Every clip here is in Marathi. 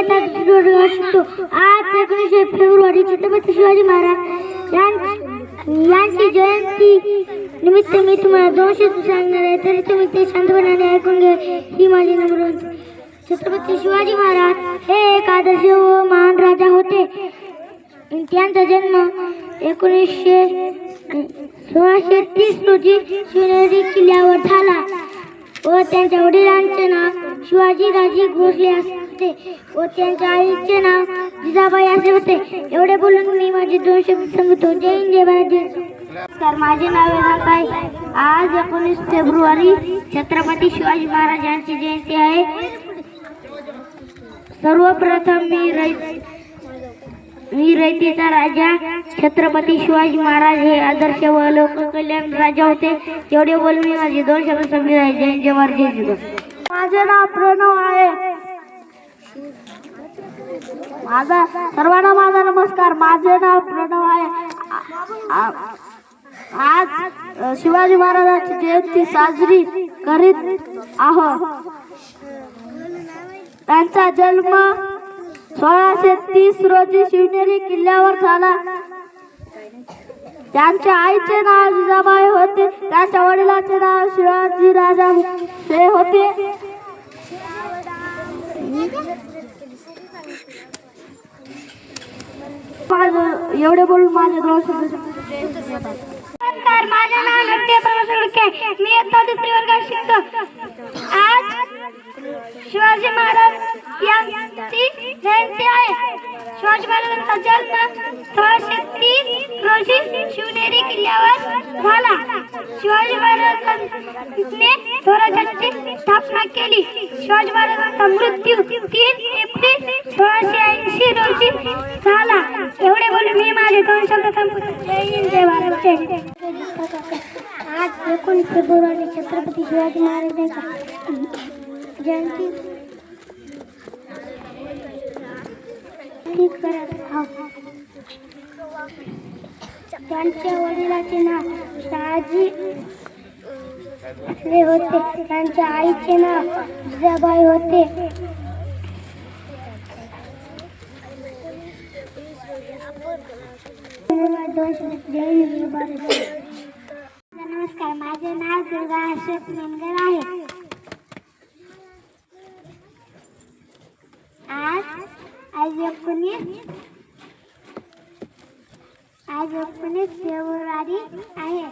येतात दुसरी आज एकोणीसशे फेब्रुवारी छत्रपती शिवाजी महाराज यांची जयंती निमित्त मी तुम्हाला दोन शब्द सांगणार आहे तरी तुम्ही ते शांतपणाने ऐकून घ्या ही माझी नम्र छत्रपती शिवाजी महाराज हे एक आदर्श व महान राजा होते त्यांचा जन्म एकोणीसशे सोळाशे तीस रोजी शिवनेरी किल्ल्यावर झाला व त्यांच्या वडिलांचे नाव शिवाजी राजे भोसले असते. होते. व त्यांच्या आईचे नाव जिजाबाई असे होते. एवढे बोलून मी माझे दोन शब्द सांगतो. जय हिंद जय भारत नमस्कार माझे नाव आहे आज एकोणीस फेब्रुवारी छत्रपती शिवाजी महाराज यांची जयंती आहे. सर्वप्रथम मी रै मी रयतेचा राजा छत्रपती शिवाजी महाराज हे आदर्श व लोककल्याण राजा होते. एवढे बोलून मी माझे दोन शब्द संगीत आहे. जय जवाहर जय माझे नाव प्रणव आहे. माझा सर्वांना माझा नमस्कार. माझे नाव प्रणव आहे. आज शिवाजी महाराजांची जयंती साजरी करीत आहोत. त्यांचा जन्म सोळाशे तीस रोजी शिवनेरी किल्ल्यावर झाला. त्यांच्या आईचे नाव जिजाबाई होते. त्यांच्या वडिलांचे नाव शिवाजी राजा हे होते. एवढे बोलून माझे दोन नमस्कार माझे नाव नृत्य प्रवासुडके मी इयत्ता दुसरी वर्गात शिकतो. आज शिवाजी महाराज यांची जयंती आहे. शिवाजी महाराजांचा जन्म सोळाशे रोजी शिवनेरी किल्ल्यावर झाला. शिवाजी महाराजांनी स्वराज्याची स्थापना केली. शिवाजी महाराजांचा मृत्यू तीन एप्रिल सोळाशे ऐंशी रोजी झाला. एवढे बोलून मी माझे दोन शब्द संपवतो. जय हिंद जय भारत जय आज एकोणीस फेब्रुवारी छत्रपती शिवाजी महाराजांचा जयंती. ठीक करत आहोत. त्यांच्या वडिलाचे नाव शहाजी असले होते. त्यांच्या आईचे नाव जिजाबाई होते. नमस्कार माझे नाव दुर्गा अशोक मेनगर आहे. आज आज एकोणीस आज एकोणीस फेब्रुवारी आहे.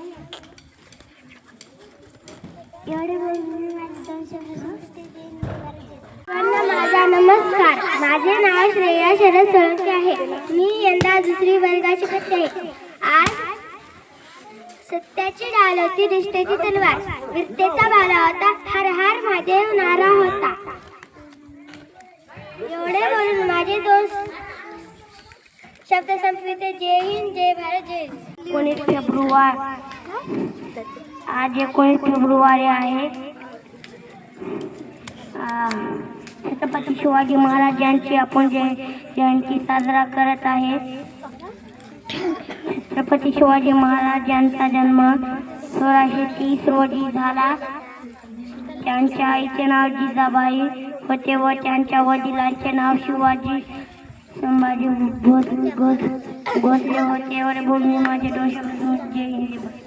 एवढे माझा नमस्कार. माझे नाव श्रेया शरद सोळंके आहे. मी यंदा दुसरी वर्गाची शिकत आहे. आज सत्याची डाल होती निष्ठेची तलवार. विरतेचा बाला होता. हर हर महादेव नारा होता. एवढे बोलून माझे दोस्त शब्द संपविते जय हिंद जय भारत जय एकोणीस फेब्रुवारी? आज एकोणीस फेब्रुवारी आहे? छत्रपती शिवाजी महाराज यांची आपण जय जयंती साजरा करत आहे. छत्रपती शिवाजी महाराज यांचा जन्म सोळाशे तीस रोजी झाला. त्यांच्या आईचे नाव जिजाबाई होते व त्यांच्या वडिलांचे नाव शिवाजी संभाजी भोस भोस भोसले होते एवढे बोलून मी माझे दोन शब्द जय हिंद